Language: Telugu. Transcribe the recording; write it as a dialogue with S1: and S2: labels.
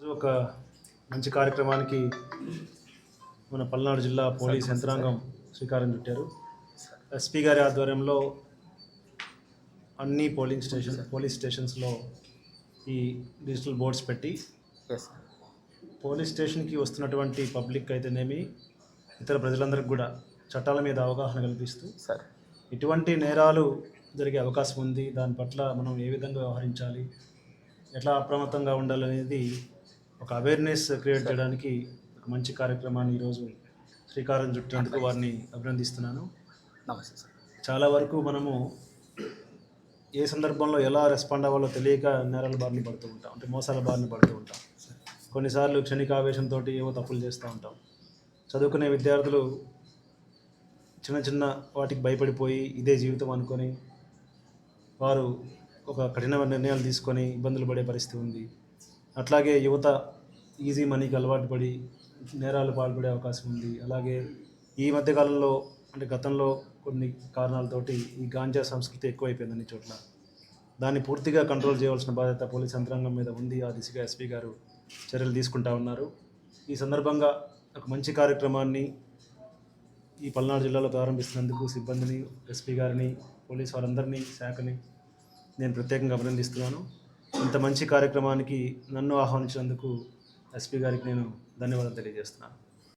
S1: ఒక మంచి కార్యక్రమానికి మన పల్నాడు జిల్లా పోలీస్ యంత్రాంగం శ్రీకారం చుట్టారు. ఎస్పీ గారి ఆధ్వర్యంలో అన్ని పోలింగ్ స్టేషన్ పోలీస్ స్టేషన్స్లో ఈ డిజిటల్ బోర్డ్స్ పెట్టి పోలీస్ స్టేషన్కి వస్తున్నటువంటి పబ్లిక్ అయితేనేమి ఇతర ప్రజలందరికీ కూడా చట్టాల మీద అవగాహన కల్పిస్తూ
S2: సార్
S1: ఎటువంటి నేరాలు జరిగే అవకాశం ఉంది. దాని పట్ల మనం ఏ విధంగా వ్యవహరించాలి? ఎట్లా అప్రమత్తంగా ఉండాలనేది ఒక అవేర్నెస్ క్రియేట్ చేయడానికి ఒక మంచి కార్యక్రమాన్ని ఈరోజు శ్రీకారం చుట్టినందుకు వారిని అభినందిస్తున్నాను.
S2: నమస్తే సార్.
S1: చాలా వరకు మనము ఏ సందర్భంలో ఎలా రెస్పాండ్ అవ్వాలో తెలియక నేరాల బారిన పడుతూ ఉంటాం. అంటే మోసాల బారిన పడుతూ ఉంటాం. కొన్నిసార్లు క్షణికావేశంతో ఏవో తప్పులు చేస్తూ ఉంటాం. చదువుకునే విద్యార్థులు చిన్న చిన్న వాటికి భయపడిపోయి ఇదే జీవితం అనుకొని వారు ఒక కఠినమైన నిర్ణయాలు తీసుకొని ఇబ్బందులు పడే పరిస్థితి ఉంది. అట్లాగే యువత ఈజీ మనీకి అలవాటు పడి నేరాలు పాల్పడే అవకాశం ఉంది. అలాగే ఈ మధ్యకాలంలో అంటే గతంలో కొన్ని కారణాలతోటి ఈ గాంజా సంస్కృతి ఎక్కువైపోయింది అన్ని చోట్ల. దాన్ని పూర్తిగా కంట్రోల్ చేయవలసిన బాధ్యత పోలీస్ యంత్రాంగం మీద ఉంది. ఆ దిశగా ఎస్పీ గారు చర్యలు తీసుకుంటా ఉన్నారు. ఈ సందర్భంగా ఒక మంచి కార్యక్రమాన్ని ఈ పల్నాడు జిల్లాలో ప్రారంభిస్తున్నందుకు సిబ్బందిని ఎస్పీ గారిని పోలీస్ వారందరినీ శాఖని నేను ప్రత్యేకంగా అభినందిస్తున్నాను. ఇంత మంచి కార్యక్రమానికి నన్ను ఆహ్వానించినందుకు ఎస్పీ గారికి నేను ధన్యవాదాలు తెలియజేస్తున్నాను.